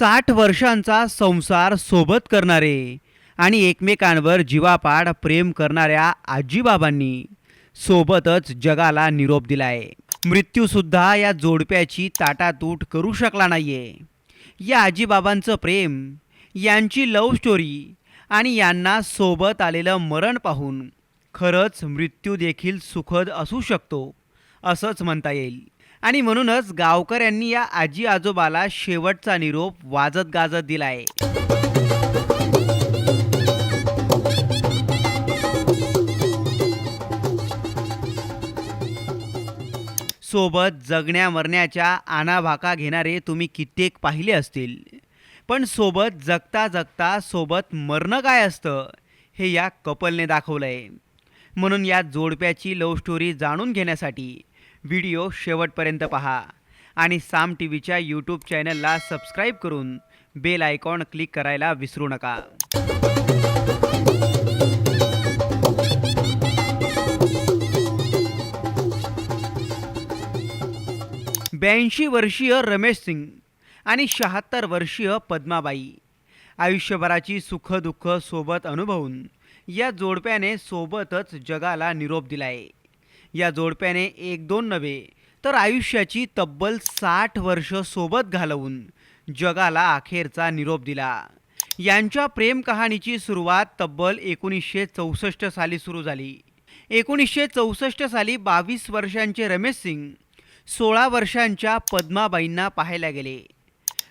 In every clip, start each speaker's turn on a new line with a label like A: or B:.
A: साठ वर्षांचा संसार सोबत करणारे आणि एकमेकांवर जीवापाड प्रेम करणाऱ्या आजीबाबांनी सोबतच जगाला निरोप दिलाय. मृत्यूसुद्धा या जोडप्याची ताटातूट करू शकला नाहीये. या आजीबाबांचं प्रेम यांची लव्ह स्टोरी आणि यांना सोबत आलेलं मरण पाहून खरंच मृत्यू देखील सुखद असू शकतो असंच म्हणता येईल. आणि म्हणूनच गावकऱ्यांनी या आजी आजोबाला शेवटचा निरोप वाजत गाजत दिलाय. सोबत जगण्या मरण्याच्या आणाभाका घेणारे तुम्ही कित्येक पाहिले असतील. पण सोबत जगता जगता सोबत मरणं काय असतं हे या कपलने दाखवलंय. म्हणून या जोडप्याची लव्ह स्टोरी जाणून घेण्यासाठी व्हिडिओ शेवटपर्यंत पहा आणि साम टी व्हीच्या यूट्यूब चॅनलला सबस्क्राईब करून बेल आयकॉन क्लिक करायला विसरू नका. ब्याऐंशी वर्षीय रमेश सिंग आणि शहात्तर वर्षीय पद्माबाई आयुष्यभराची सुखदुःख सोबत अनुभवून या जोडप्याने सोबतच जगाला निरोप दिलाय. या जोडप्याने एक दोन नव्हे तर आयुष्याची तब्बल साठ वर्ष सोबत घालवून जगाला अखेरचा निरोप दिला. यांच्या प्रेम कहाणीची सुरुवात तब्बल एकोणीसशे चौसष्ट साली सुरू झाली. एकोणीसशे चौसष्ट साली बावीस वर्षांचे रमेश सिंग सोळा वर्षांच्या पद्माबाईंना पाहायला गेले.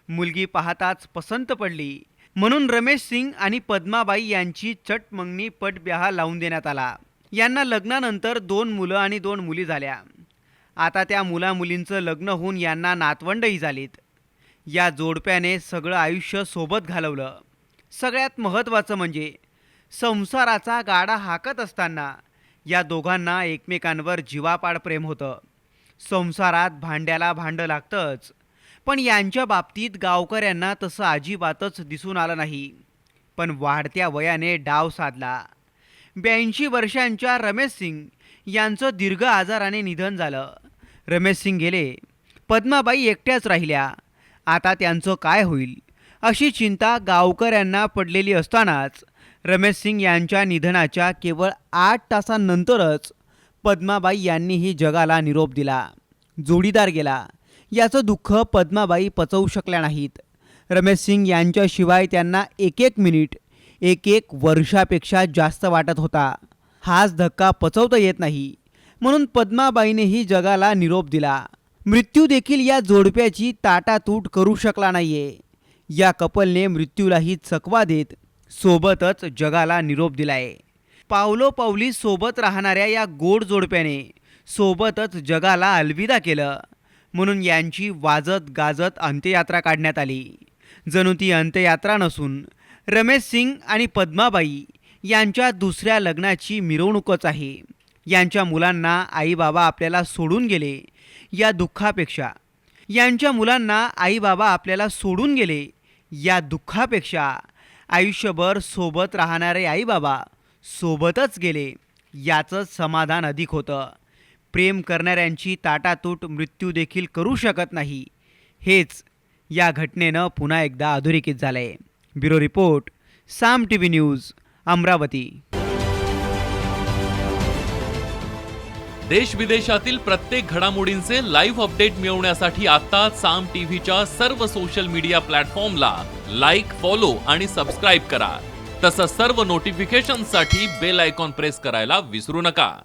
A: मुलगी पाहताच पसंत पडली. म्हणून रमेश सिंग आणि पद्माबाई यांची चटमंगणी पटब्याहा लावून देण्यात आला. यांना लग्नानंतर दोन मुलं आणि दोन मुली झाल्या. आता त्या मुला मुलींचं लग्न होऊन यांना नातवंडही झालीत. या जोडप्याने सगळं आयुष्य सोबत घालवलं. सगळ्यात महत्त्वाचं म्हणजे संसाराचा गाडा हाकत असताना या दोघांना एकमेकांवर जीवापाड प्रेम होतं. संसारात भांड्याला भांडं लागतंच पण यांच्या बाबतीत गावकऱ्यांना तसं अजिबातच दिसून आलं नाही. पण वाढत्या वयाने डाव साधला. ब्याऐंशी वर्षांच्या रमेश सिंग यांचं दीर्घ आजाराने निधन झालं. रमेश सिंग गेले. पद्माबाई एकट्याच राहिल्या. आता त्यांचं काय होईल? अशी चिंता गावकऱ्यांना पडलेली असतानाच रमेश सिंग यांच्या निधनाच्या केवळ आठ तासांनंतरच पद्माबाई यांनीही जगाला निरोप दिला. जोडीदार गेला. याचं दुःख पद्माबाई पचवू शकल्या नाहीत. रमेश सिंग यांच्याशिवाय त्यांना एक एक मिनिट एक एक वर्षापेक्षा जास्त वाटत होता. हाच धक्का पचवता येत नाही. म्हणून पद्माबाईनेही जगाला निरोप दिला. मृत्यू देखील या जोडप्याची ताटातूट करू शकला नाहीये. या कपलने मृत्यूलाही चकवा देत सोबतच जगाला निरोप दिलाय. पावलोपावली सोबत राहणाऱ्या या गोड जोडप्याने सोबतच जगाला अलविदा केलं. म्हणून यांची वाजत गाजत अंत्ययात्रा काढण्यात आली. जणू ती अंत्ययात्रा नसून रमेश सिंग आणि पद्माबाई यांच्या दुसऱ्या लग्नाची मिरवणूकच आहे. यांच्या मुलांना आई बाबा आपल्याला सोडून गेले या दुःखापेक्षा. यांच्या मुलांना आई बाबा आपल्याला सोडून गेले या दुःखापेक्षा. आयुष्यभर सोबत राहणारे आईबाबा सोबतच गेले याचं समाधान अधिक होतं. प्रेम करणाऱ्यांची ताटातूट मृत्यू देखील करू शकत नाही. हेच या घटनेनं पुन्हा एकदा अधोरेखित आहे bureau report Saam T V news Amravati.
B: देश विदेशातील प्रत्येक घडामोडींचे लाईव्ह अपडेट मिळवण्यासाठी आता साम टीव्हीच्या सर्व सोशल मीडिया प्लॅटफॉर्मला लाईक फॉलो आणि सबस्क्राईब करा. तसंच सर्व नोटिफिकेशनसाठी बेल आयकॉन प्रेस करायला विसरू नका.